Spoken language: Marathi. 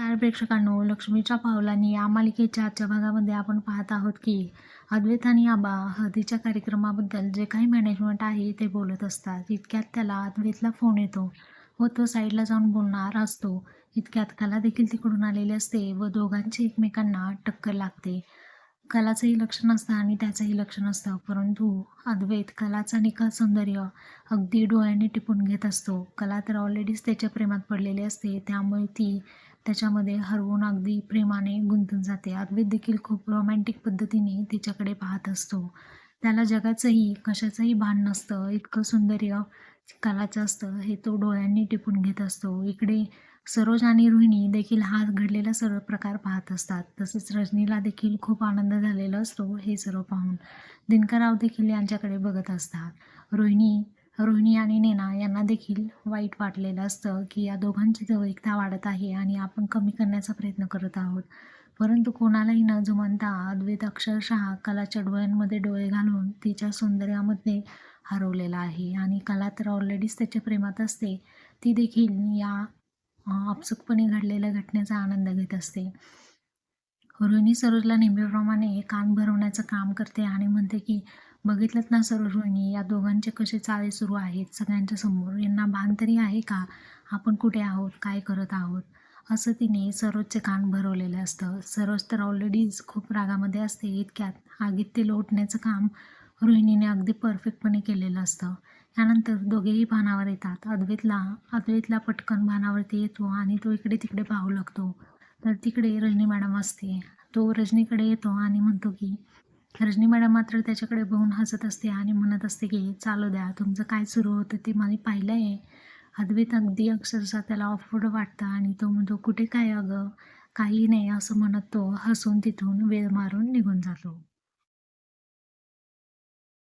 नमस्कार प्रेक्षकांनो लक्ष्मीच्या पावलांनी या मालिकेच्या आजच्या भागामध्ये आपण पाहत आहोत की अद्वैत आणि आबा हळदीच्या कार्यक्रमाबद्दल जे काही मॅनेजमेंट आहे ते बोलत असतात. इतक्यात त्याला अद्वैतला फोन येतो व तो साईडला जाऊन बोलणार असतो. इतक्यात कला देखील तिकडून आलेली असते व दोघांची एकमेकांना टक्कर लागते. कलाचंही लक्ष नसतं आणि त्याचंही लक्ष नसतं परंतु अद्वैत कलाचा निखळ सौंदर्य अगदी डोळ्याने टिपून घेत असतो. कला तर ऑलरेडीच त्याच्या प्रेमात पडलेली असते. त्यामुळे ती त्याच्यामध्ये हरवून अगदी प्रेमाने गुंतून जाते. अद्वैत देखील खूप रोमॅन्टिक पद्धतीने तिच्याकडे पाहत असतो. त्याला जगाचंही कशाचंही भान नसतं. इतकं सौंदर्य कलाचं असतं. हे तो डोळ्यांनी टिपून घेत असतो. इकडे सरोज आणि रोहिणी देखील हा घडलेला सर्व प्रकार पाहत असतात. तसेच रजनीला देखील खूप आनंद झालेला असतो हे सर्व पाहून. दिनकरराव देखील यांच्याकडे बघत असतात. रोहिणी रोहिणी आणि नेना यांना देखील वाईट वाटलेलं असतं की या दोघांची जवळिकता वाढत आहे आणि आपण कमी करण्याचा प्रयत्न करत आहोत. परंतु कोणालाही न जुमानता अद्वैत अक्षरशः कलाच्या डोळ्यांमध्ये डोळे घालून तिच्या सौंदर्यामध्ये हरवलेला आहे. आणि कला तर ऑलरेडीच त्याच्या प्रेमात असते. ती देखील या आपसुकपणे घडलेल्या घटनेचा आनंद घेत असते. रोहिणी सरोजला नेहमीप्रमाणे कान भरवण्याचं काम करते आणि म्हणते की बघितलंत ना सरोज रोहिणी या दोघांचे कसे चाळे सुरू आहेत? सगळ्यांच्या समोर यांना भान तरी आहे का? आपण कुठे आहोत? काय करत आहोत? असं तिने सरोजचे कान भरवलेलं असतं. सरोज तर ऑलरेडीच खूप रागामध्ये असते. इतक्यात आगीत ते लोटण्याचं काम रोहिणीने अगदी परफेक्टपणे केलेलं असतं. त्यानंतर दोघेही भानावर येतात. अद्वैतला अद्वैतला पटकन भानावरती येतो आणि तो इकडे तिकडे पाहू लागतो. तर तिकडे रजनी मॅडम असते. तो रजनीकडे येतो आणि म्हणतो की रजनी मॅडम मात्र त्याच्याकडे बघून हसत असते आणि म्हणत असते की चालू द्या तुमचं काय सुरू होतं ते मला पाहिलं आहे अद्वैत अगदी अक्षरशः त्याला ऑफवर्ड वाटतं आणि तो म्हणतो कुठे काय अगं? काही नाही असं म्हणत तो हसून तिथून वेळ मारून निघून जातो.